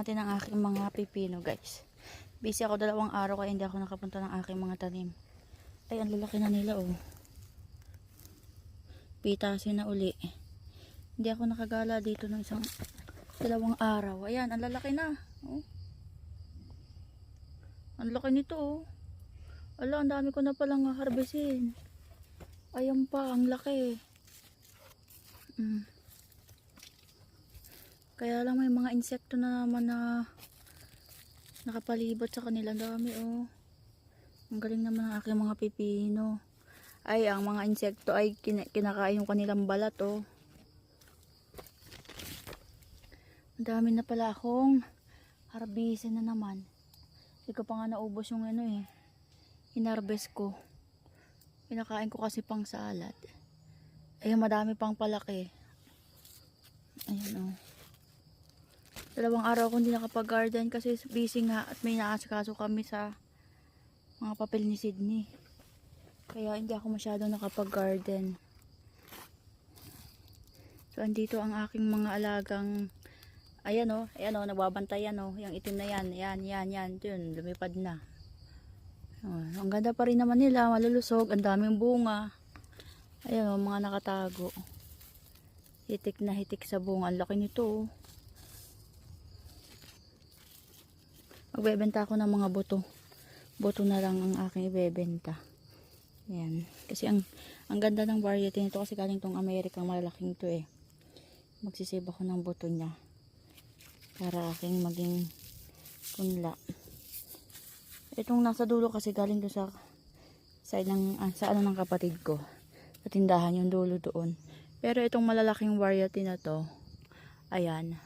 natin ang aking mga pipino guys. Busy ako dalawang araw kaya hindi ako nakapunta ng aking mga tanim. Ay, ang lalaki na nila oh. Pitasin na uli. Hindi ako nakagala dito ng isang dalawang araw. Ayan, ang lalaki na. Oh. Ang laki nito oh. Ala, ang dami ko na palang harvestin. Ayan pa, ang laki. Mm. Kaya lang may mga insekto na naman na nakapalibot sa kanila. Dami oh. Ang galing naman ng aking mga pipino. Ay, ang mga insekto ay kin kinakain yung kanilang balat oh. Ang dami na pala akong harbisin na naman. Hindi ko pa nga naubos yung ano eh. Hinarbes ko. Pinakain ko kasi pang salad. Ayun, madami pang palaki. Ayan oh. Dalawang araw akong hindi nakapag-garden kasi busy nga at may naasikaso kami sa mga papel ni Sydney. Kaya hindi ako masyado nakapag-garden. So, andito ang aking mga alagang ayan o, oh, ayan o, oh, nagbabantayan o, oh, yung itim na yan, yan, yan, yan, yun, lumipad na. Oh, ang ganda pa rin naman nila, malulusog, ang daming bunga. Ayan o, mga nakatago. Hitik na hitik sa bunga, ang laki nito oh. Magbebenta ako ng mga buto. Buto na lang ang aking ibebenta. Ayan. Kasi ang, ang ganda ng variety nito kasi galing tong Amerikang malalaking to eh. Magsisave ako ng buto niya. Para aking maging punla. Itong nasa dulo kasi galing doon sa side ng, ah, sa ano ng kapatid ko. Sa tindahan yung dulo doon. Pero itong malalaking variety na to, ayan,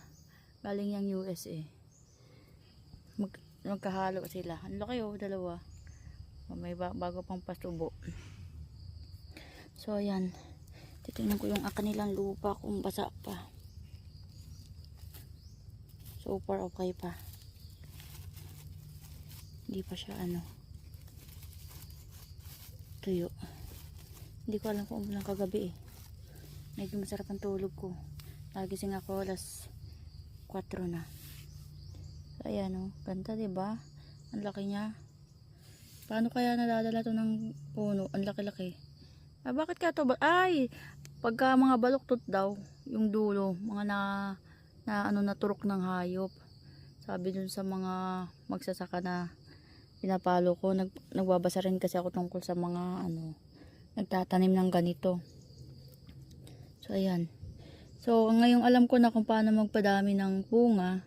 galing yung USA. Mag, magkahalo sila. Ang laki oh, dalawa. Oh, May ba- bago pang pasubo. So, ayan. Titingnan ko yung kanilang lupa kung basa pa. So far, okay pa. Hindi pa siya ano. Tuyo. Hindi ko alam kung umulan kagabi eh. Medyo masarap ang tulog ko. Nagising ako alas 4 na. Ayan o. Ganda, diba? Ang laki niya. Paano kaya nadadala to ng puno? Ang laki-laki. Ah, bakit kaya to? ba- Ay! Pagka mga baluktot daw, yung dulo, mga na, na ano naturok ng hayop. Sabi dun sa mga magsasaka na pinapalo ko, nag, nagbabasa rin kasi ako tungkol sa mga ano, nagtatanim ng ganito. So, ayan. So, ngayong alam ko na kung paano magpadami ng bunga,